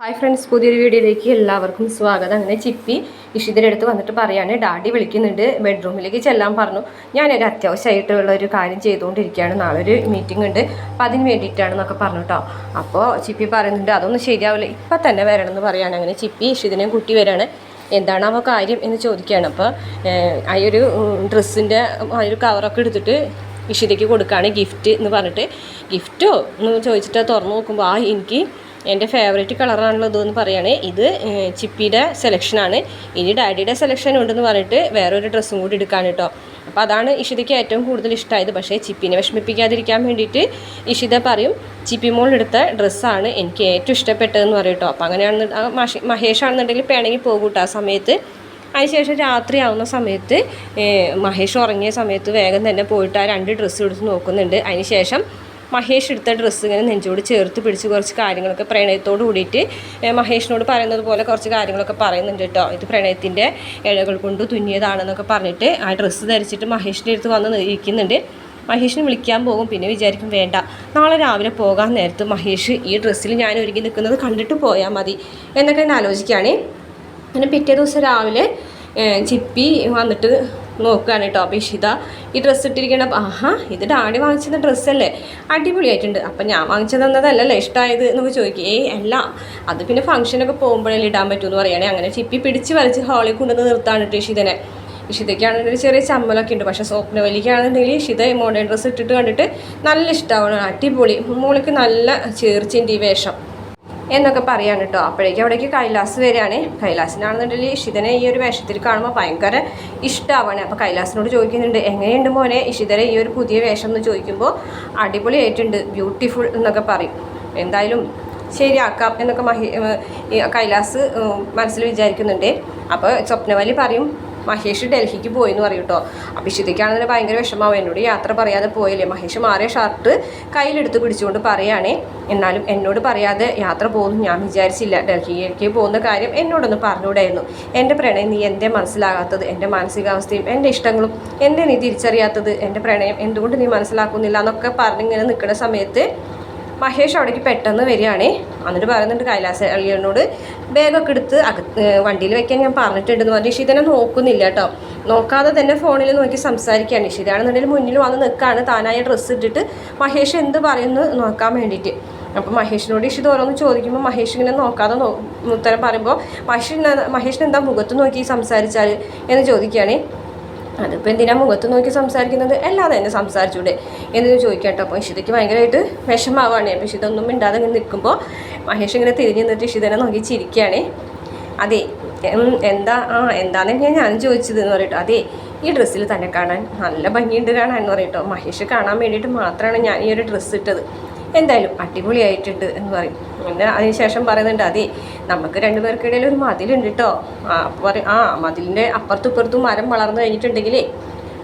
Hi friends പുതിയൊരു വീഡിയോയിലേക്ക് എല്ലാവർക്കും സ്വാഗതം. അങ്ങനെ ചിപ്പി ഇഷിതിന്റെ അടുത്ത് വന്നിട്ട് പറയാണ് ഡാഡി വിളിക്കുന്നുണ്ട് ബെഡ്റൂമിലേക്ക് ചെല്ലാൻ പറഞ്ഞു. ഞാനൊരു അത്യാവശ്യമായിട്ടുള്ള ഒരു കാര്യം ചെയ്തുകൊണ്ടിരിക്കുകയാണ്. നാളെ ഒരു മീറ്റിംഗ് ഉണ്ട്. അപ്പം അതിന് വേണ്ടിയിട്ടാണെന്നൊക്കെ പറഞ്ഞു കേട്ടോ അപ്പോൾ ചിപ്പി പറയുന്നുണ്ട് അതൊന്നും ശരിയാവില്ല. ഇപ്പം തന്നെ വരണം എന്ന് പറയുകയാണ് അങ്ങനെ ചിപ്പി ഇഷിതിനെയും കുട്ടി വരികയാണ് എന്താണ് അവ കാര്യം? എന്ന് ചോദിക്കുകയാണ്. അപ്പോൾ ആ ഒരു ഡ്രസ്സിന്റെ ആ ഒരു കവറൊക്കെ എടുത്തിട്ട് ഇഷിതയ്ക്ക് കൊടുക്കുകയാണ് ഗിഫ്റ്റ് എന്ന് പറഞ്ഞിട്ട്. ഗിഫ്റ്റോ? എന്ന് ചോദിച്ചിട്ട് തുറന്നു നോക്കുമ്പോൾ ആ എനിക്ക് എന്റെ ഫേവറേറ്റ് കളറാണല്ലോ ഇതെന്ന് പറയുകയാണ് ഇത് ചിപ്പിയുടെ സെലക്ഷനാണ് ഇനി ഡാഡിയുടെ സെലക്ഷൻ ഉണ്ടെന്ന് പറഞ്ഞിട്ട് വേറൊരു ഡ്രസ്സും കൂടി എടുക്കാൻ കേട്ടോ അപ്പോൾ അതാണ് ഇഷിതയ്ക്ക് ഏറ്റവും കൂടുതൽ ഇഷ്ടമായത് പക്ഷേ ചിപ്പിനെ വിഷമിപ്പിക്കാതിരിക്കാൻ വേണ്ടിയിട്ട് ഇഷിത പറയും ചിപ്പി മോൾ എടുത്ത ഡ്രസ്സാണ് എനിക്ക് ഏറ്റവും ഇഷ്ടപ്പെട്ടതെന്ന് പറയും കേട്ടോ അപ്പോൾ അങ്ങനെയാണെന്ന് ആ മഷി മഹേഷ് ആണെന്നുണ്ടെങ്കിൽ പിണങ്ങി പോകും ആ സമയത്ത്. അതിനുശേഷം രാത്രി ആവുന്ന സമയത്ത് മഹേഷ് ഉറങ്ങിയ സമയത്ത് വേഗം തന്നെ പോയിട്ട് ആ രണ്ട് ഡ്രസ്സ് എടുത്ത് നോക്കുന്നുണ്ട്. അതിനുശേഷം മഹേഷ് എടുത്ത ഡ്രസ്സ് ഇങ്ങനെ നെഞ്ചോട് ചേർത്ത് പിടിച്ച് കുറച്ച് കാര്യങ്ങളൊക്കെ പ്രണയത്തോട് കൂടിയിട്ട് മഹേഷിനോട് പറയുന്നത് പോലെ കുറച്ച് കാര്യങ്ങളൊക്കെ പറയുന്നുണ്ട് കേട്ടോ. ഇത് പ്രണയത്തിന്റെ ഇഴകൾ കൊണ്ട് തുന്നിയതാണെന്നൊക്കെ പറഞ്ഞിട്ട് ആ ഡ്രസ്സ് ധരിച്ചിട്ട് മഹേഷിന്റെ അടുത്ത് വന്ന് ഇരിക്കുന്നുണ്ട് മഹേഷിനെ വിളിക്കാൻ പോകും പിന്നെ വിചാരിക്കും വേണ്ട നാളെ രാവിലെ പോകാൻ നേരത്ത് മഹേഷ് ഈ ഡ്രസ്സിൽ ഞാൻ ഒരുങ്ങി നിൽക്കുന്നത് കണ്ടിട്ട് പോയാൽ മതി. എന്നൊക്കെ ഞാൻ ആലോചിക്കുകയാണ്. പിന്നെ പിറ്റേ ദിവസം രാവിലെ ചിപ്പി വന്നിട്ട് നോക്കുകയാണ് കേട്ടോ അപ്പോൾ ഈ ഡ്രസ്സ് ഇട്ടിരിക്കണം ആഹാ ഇത് ഡാഡി വാങ്ങിച്ചത് ഡ്രസ്സല്ലേ അടിപൊളിയായിട്ടുണ്ട്. അപ്പം ഞാൻ വാങ്ങിച്ചു തന്നതല്ലല്ലേ ഇഷ്ടമായത് എന്നൊക്കെ ചോദിക്കും. ഏയ് അല്ല അത് പിന്നെ ഫംഗ്ഷനൊക്കെ പോകുമ്പോഴല്ലേ ഇടാൻ പറ്റുമെന്ന് പറയുകയാണെങ്കിൽ അങ്ങനെ ചിപ്പി പിടിച്ച് വലിച്ച് ഹാളിൽ കൊണ്ടുവന്ന് നിർത്താണ് കേട്ടോ ഇഷിതനെ. ഇഷിതയ്ക്കാണെങ്കിൽ ഒരു ചെറിയ ചമ്മലൊക്കെ ഉണ്ട്. പക്ഷേ സ്വപ്നവലിക്കാണെന്നുണ്ടെങ്കിൽ ഇഷിത മോഡേൺ ഡ്രസ്സ് ഇട്ടിട്ട് കണ്ടിട്ട് നല്ല ഇഷ്ടമാണ് അടിപൊളി. മോളിക്ക് നല്ല ചേർച്ചിന്റെ ഈ വേഷം. എന്നൊക്കെ പറയാണ് കേട്ടോ. അപ്പോഴേക്കും അവിടേക്ക് കൈലാസ് വരികയാണ്. കൈലാസിനാണെന്നുണ്ടെങ്കിൽ ഇഷിതനെ ഈ ഒരു വേഷത്തിൽ കാണുമ്പോൾ ഭയങ്കര ഇഷ്ടമാവാണ് അപ്പോൾ കൈലാസിനോട് ചോദിക്കുന്നുണ്ട് എങ്ങനെയുണ്ട് മോനെ ഇഷിതരെ ഈ ഒരു പുതിയ വേഷം എന്ന് ചോദിക്കുമ്പോൾ അടിപൊളിയായിട്ടുണ്ട് ബ്യൂട്ടിഫുൾ എന്നൊക്കെ പറയും. എന്തായാലും ശരിയാക്കാം എന്നൊക്കെ മഹി കൈലാസ് മനസ്സിൽ വിചാരിക്കുന്നുണ്ട്. അപ്പോൾ സ്വപ്നവലി പറയും മഹേഷ് ഡൽഹിക്ക് പോയി എന്ന് പറയും കേട്ടോ അഭിഷിതയ്ക്കാണെങ്കിൽ ഭയങ്കര വിഷമാവും. എന്നോട് യാത്ര പറയാതെ പോയില്ലേ. മഹേഷ് മാറിയ ഷർട്ട് കയ്യിലെടുത്ത് പിടിച്ചുകൊണ്ട് പറയുകയാണേ എന്നാലും എന്നോട് പറയാതെ യാത്ര പോകുന്നു. ഞാൻ വിചാരിച്ചില്ല ഡൽഹിയിലേക്ക് പോകുന്ന കാര്യം എന്നോടൊന്ന് പറഞ്ഞുകൂടായിരുന്നു. എന്റെ പ്രണയം നീ എന്റെ മനസ്സിലാകാത്തത് എന്റെ മാനസികാവസ്ഥയും എന്റെ ഇഷ്ടങ്ങളും എന്റെ നീ തിരിച്ചറിയാത്തത് എന്റെ പ്രണയം എന്തുകൊണ്ട് നീ മനസ്സിലാക്കുന്നില്ല എന്നൊക്കെ പറഞ്ഞിങ്ങനെ നിൽക്കുന്ന സമയത്ത് മഹേഷ് അവിടേക്ക് പെട്ടെന്ന് വരികയാണേ. എന്നിട്ട് പറയുന്നുണ്ട് കൈലാസ അളിയനോട് ബാഗൊക്കെ എടുത്ത് അകത്ത് വണ്ടിയിൽ വെക്കാൻ ഞാൻ പറഞ്ഞിട്ടുണ്ടെന്ന് പറഞ്ഞു. ഇഷിതനെ നോക്കുന്നില്ല കേട്ടോ. നോക്കാതെ തന്നെ ഫോണിൽ നോക്കി സംസാരിക്കുകയാണ്. ഇഷിതാണെന്നുണ്ടെങ്കിൽ മുന്നിൽ വന്ന് നിൽക്കുകയാണ്. താനായ ഡ്രസ്സ് ഇട്ടിട്ട് മഹേഷ് എന്ത് പറയുന്നു നോക്കാൻ വേണ്ടിയിട്ട്. അപ്പോൾ മഹേഷിനോട് ഇഷിത് ഓരോന്ന് ചോദിക്കുമ്പോൾ മഹേഷ് ഇങ്ങനെ നോക്കാതെ നോ ഉത്തരം പറയുമ്പോൾ മഹേഷിന് മഹേഷിന് എന്താ മുഖത്ത് നോക്കി സംസാരിച്ചാൽ? എന്ന് ചോദിക്കുകയാണേ. അതിപ്പോൾ എന്തിനാ മുഖത്ത് നോക്കി സംസാരിക്കുന്നത്? അല്ലാതെ തന്നെ സംസാരിച്ചൂടെ? എന്ന് ചോദിക്കട്ടോ. കേട്ടോ അപ്പോൾ ഇഷിതയ്ക്ക് ഭയങ്കരമായിട്ട് വിഷമാവാണ് അപ്പോൾ ഇഷിതൊന്നും മിണ്ടാതെ ഇങ്ങനെ നിൽക്കുമ്പോൾ മഹേഷ് ഇങ്ങനെ തിരിഞ്ഞ് നിന്നിട്ട് ഇഷിതനെ നോക്കി ചിരിക്കുകയാണ് അതെ എന്താ? ആ എന്താണെന്ന് ഞാൻ ചോദിച്ചത് എന്ന് പറയട്ടോ. അതെ ഈ ഡ്രസ്സിൽ തന്നെ കാണാൻ നല്ല ഭംഗിയുണ്ട് കാണാൻ എന്ന് പറയട്ടോ. മഹേഷ് കാണാൻ വേണ്ടിയിട്ട് മാത്രമാണ് ഞാൻ ഈ ഒരു ഡ്രസ്സ് ഇട്ടത്. എന്തായാലും അടിപൊളിയായിട്ടുണ്ട് എന്ന് പറയും. പിന്നെ അതിനുശേഷം പറയുന്നുണ്ട് അതെ നമുക്ക് രണ്ടുപേർക്കിടയിൽ ഒരു മതിലുണ്ട് കേട്ടോ പറയും ആ മതിലിന്റെ അപ്പുറത്തും ഇപ്പുറത്തും മരം വളർന്നു കഴിഞ്ഞിട്ടുണ്ടെങ്കിലേ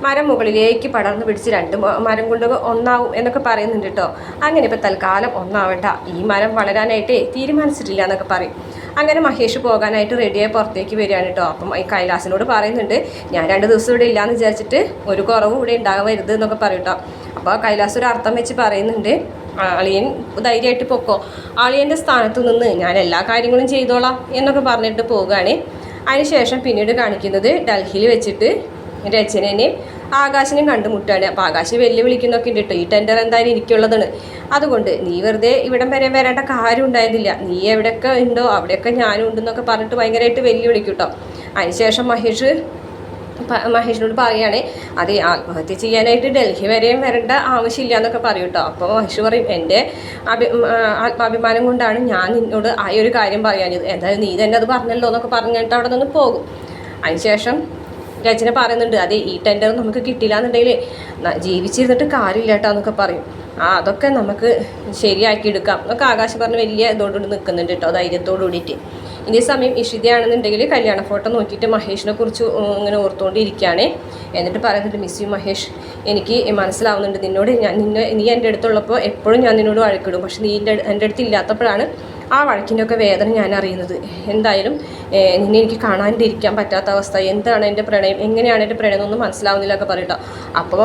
മരം മുകളിലേക്ക് പടർന്നു പിടിച്ച് രണ്ട് മരം കൊണ്ട് ഒന്നാവും എന്നൊക്കെ പറയുന്നുണ്ട് കേട്ടോ അങ്ങനെ ഇപ്പോൾ തൽക്കാലം ഒന്നാവണ്ട. ഈ മരം വളരാനായിട്ടേ തീരുമാനിച്ചിട്ടില്ല എന്നൊക്കെ പറയും. അങ്ങനെ മഹേഷ് പോകാനായിട്ട് റെഡിയായി പുറത്തേക്ക് വരികയാണ് കേട്ടോ അപ്പം ഈ കൈലാസിനോട് പറയുന്നുണ്ട് ഞാൻ രണ്ട് ദിവസം ഇവിടെ ഇല്ലയെന്ന് വിചാരിച്ചിട്ട് ഒരു കുറവും ഇവിടെ ഉണ്ടാകരുത് എന്നൊക്കെ പറയും കേട്ടോ അപ്പോൾ കൈലാസ് ഒരു അർത്ഥം വെച്ച് പറയുന്നുണ്ട് അളിയൻ ധൈര്യമായിട്ട് പൊക്കോ. അളിയന്റെ സ്ഥാനത്ത് നിന്ന് ഞാൻ എല്ലാ കാര്യങ്ങളും ചെയ്തോളാം എന്നൊക്കെ പറഞ്ഞിട്ട് പോവുകയാണ്. അതിനുശേഷം പിന്നീട് കാണിക്കുന്നത് ഡൽഹിയിൽ വെച്ചിട്ട് രചനേനെയും ആകാശിനെയും കണ്ടുമുട്ടുകയാണ്. അപ്പോൾ ആകാശ് വെല്ലുവിളിക്കുന്നൊക്കെ ഉണ്ട് കേട്ടോ. ഈ ടെൻഡർ എന്തായാലും എനിക്കുള്ളതാണ്. അതുകൊണ്ട് നീ വെറുതെ ഇവിടം വരെ വരേണ്ട കാര്യം ഉണ്ടായിരുന്നില്ല. നീ എവിടെയൊക്കെ ഉണ്ടോ അവിടെയൊക്കെ ഞാനും ഉണ്ടെന്നൊക്കെ പറഞ്ഞിട്ട് ഭയങ്കരമായിട്ട് വെല്ലുവിളിക്കും കേട്ടോ. അതിനുശേഷം മഹേഷ് മഹേഷിനോട് പറയുകയാണ് അതെ ആത്മഹത്യ ചെയ്യാനായിട്ട് ഡൽഹി വരെയും വരേണ്ട ആവശ്യമില്ല എന്നൊക്കെ പറയും കേട്ടോ അപ്പോൾ മഹേഷ് പറയും എന്റെ അഭി ആത്മാഭിമാനം കൊണ്ടാണ് ഞാൻ നിന്നോട് ആ ഒരു കാര്യം പറയാഞ്ഞത്. എന്തായാലും നീ തന്നെ അത് പറഞ്ഞല്ലോ എന്നൊക്കെ പറഞ്ഞിട്ട് അവിടെ നിന്ന് പോകും. അതിനുശേഷം രചന പറയുന്നുണ്ട് അതെ ഈ ടെൻഡർ നമുക്ക് കിട്ടില്ല എന്നുണ്ടെങ്കിൽ ജീവിച്ചിരുന്നിട്ട് കാര്യമില്ല കേട്ടോ എന്നൊക്കെ പറയും. ആ അതൊക്കെ നമുക്ക് ശരിയാക്കി എടുക്കാം. എന്നൊക്കെ ആകാശ് പറഞ്ഞ് വലിയ ഇതോടുകൂടി നിൽക്കുന്നുണ്ട് കേട്ടോ ധൈര്യത്തോടു കൂടിയിട്ട് ഇതേ സമയം ഇഷിതയാണെന്നുണ്ടെങ്കിൽ കല്യാണ ഫോട്ടോ നോക്കിയിട്ട് മഹേഷിനെ കുറിച്ച് ഇങ്ങനെ ഓർത്തുകൊണ്ടിരിക്കുകയാണ്. എന്നിട്ട് പറയുന്നുണ്ട് മിസ് യു മഹേഷ്. എനിക്ക് മനസ്സിലാവുന്നുണ്ട് നിന്നോട്. ഞാൻ നിന്നെ നീ എന്റെ അടുത്തുള്ളപ്പോൾ എപ്പോഴും ഞാൻ നിന്നോട് വഴക്കിടും. പക്ഷെ നീ എന്റെ എന്റെ അടുത്ത് ഇല്ലാത്തപ്പോഴാണ് ആ വഴക്കിന്റെ ഒക്കെ വേദന ഞാൻ അറിയുന്നത്. എന്തായാലും നിന്നെ എനിക്ക് കാണാണ്ടിരിക്കാൻ പറ്റാത്ത അവസ്ഥ. എന്താണ് എന്റെ പ്രണയം? എങ്ങനെയാണ് എന്റെ പ്രണയം? എന്നൊന്നും മനസ്സിലാവുന്നില്ല ഒക്കെ പറയട്ടോ അപ്പോൾ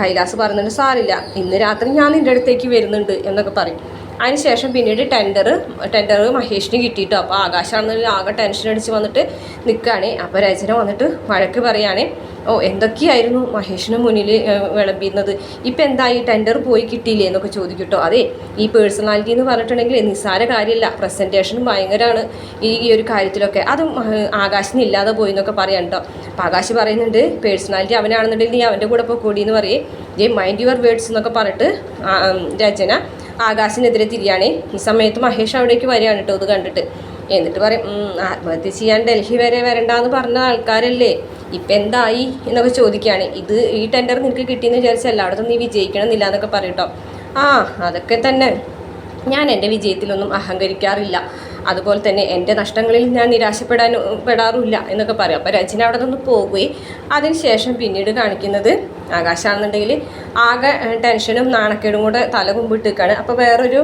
കൈലാസ് പറയുന്നുണ്ട് സാറില്ല ഇന്ന് രാത്രി ഞാൻ നിന്റെ അടുത്തേക്ക് വരുന്നുണ്ട് എന്നൊക്കെ പറയും. അതിനുശേഷം പിന്നീട് ടെൻഡർ ടെൻഡർ മഹേഷിന് കിട്ടിയിട്ടോ. അപ്പോൾ ആകാശാണെന്നുണ്ടെങ്കിൽ ആകെ ടെൻഷൻ അടിച്ച് വന്നിട്ട് നിൽക്കുകയാണ് അപ്പോൾ രചന വന്നിട്ട് വഴക്ക് പറയുകയാണ് ഓ എന്തൊക്കെയായിരുന്നു മഹേഷിന് മുന്നിൽ വിളമ്പിയിരുന്നത്? ഇപ്പം എന്തായി ടെൻഡർ പോയി കിട്ടിയില്ലേ എന്നൊക്കെ ചോദിക്കട്ടോ. അതെ ഈ പേഴ്സണാലിറ്റി എന്ന് പറഞ്ഞിട്ടുണ്ടെങ്കിൽ നിസ്സാര കാര്യമില്ല പ്രസന്റേഷൻ ഭയങ്കരമാണ് ഈ ഈ ഒരു കാര്യത്തിലൊക്കെ. അത് ആകാശിന് ഇല്ലാതെ പോയി എന്നൊക്കെ പറയാം കേട്ടോ അപ്പം ആകാശ് പറയുന്നുണ്ട് പേഴ്സണാലിറ്റി അവനാണെന്നുണ്ടെങ്കിൽ നീ അവന്റെ കൂടെ പോയി കൂടി എന്ന് പറയേ. ജെ മൈൻഡ് യുവർ വേർഡ്സ് എന്നൊക്കെ പറഞ്ഞിട്ട് രചന ആകാശിനെതിരെ തിരിയാണ്. ഈ സമയത്ത് മഹേഷ് അവിടേക്ക് വരികയാണ് കേട്ടോ ഇത് കണ്ടിട്ട്. എന്നിട്ട് പറയും "ഉം, ആത്മഹത്യ ചെയ്യാൻ ഡൽഹി വരെ വരണ്ടെന്ന് പറഞ്ഞ ആൾക്കാരല്ലേ. ഇപ്പം എന്തായി? എന്നൊക്കെ ചോദിക്കുകയാണ്. ഇത് ഈ ടെൻഡർ നിനക്ക് കിട്ടിയെന്ന് വിചാരിച്ചാൽ എല്ലായിടത്തും നീ വിജയിക്കണമെന്നില്ല എന്നൊക്കെ പറയട്ടോ ആ അതൊക്കെ തന്നെ. ഞാൻ എന്റെ വിജയത്തിലൊന്നും അഹങ്കരിക്കാറില്ല. അതുപോലെ തന്നെ എന്റെ നഷ്ടങ്ങളിൽ ഞാൻ നിരാശപ്പെടാൻ പെടാറില്ല എന്നൊക്കെ പറയും. അപ്പോൾ രചന അവിടെ നിന്ന് പോകുകയും അതിനുശേഷം പിന്നീട് കാണിക്കുന്നത് ആകാശാണെന്നുണ്ടെങ്കിൽ ആകെ ടെൻഷനും നാണക്കേടും കൂടെ തല കുമ്പിട്ട് നിൽക്കുകയാണ് അപ്പോൾ വേറൊരു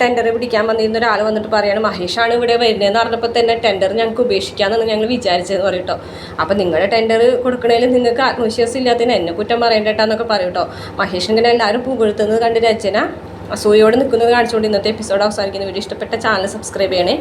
ടെൻഡർ പിടിക്കാൻ വന്നിരുന്ന ഒരാൾ വന്നിട്ട് പറയാണ് മഹേഷാണ് ഇവിടെ വരുന്നതെന്ന് പറഞ്ഞപ്പോൾ തന്നെ ടെൻഡർ ഞങ്ങൾക്ക് ഉപേക്ഷിക്കാമെന്നാണ് ഞങ്ങൾ വിചാരിച്ചതെന്ന് പറയും കേട്ടോ അപ്പോൾ നിങ്ങളുടെ ടെൻഡർ കൊടുക്കണേൽ നിങ്ങൾക്ക് ആത്മവിശ്വാസം ഇല്ലാത്തതിന് എന്നെ കുറ്റം പറയണ്ടേട്ടാന്നൊക്കെ പറയും കേട്ടോ മഹേഷ് ഇങ്ങനെ എല്ലാവരും പുകഴ്ത്തുന്നത് കണ്ട് രചന അസൂയോടെ നിൽക്കുന്നത് കാണിച്ചുകൊണ്ട് ഇന്നത്തെ എപ്പിസോഡ് അവസാനിക്കുന്ന വീഡിയോ ഇഷ്ടപ്പെട്ട ചാനൽ സബ്സ്ക്രൈബ് ചെയ്യണേ.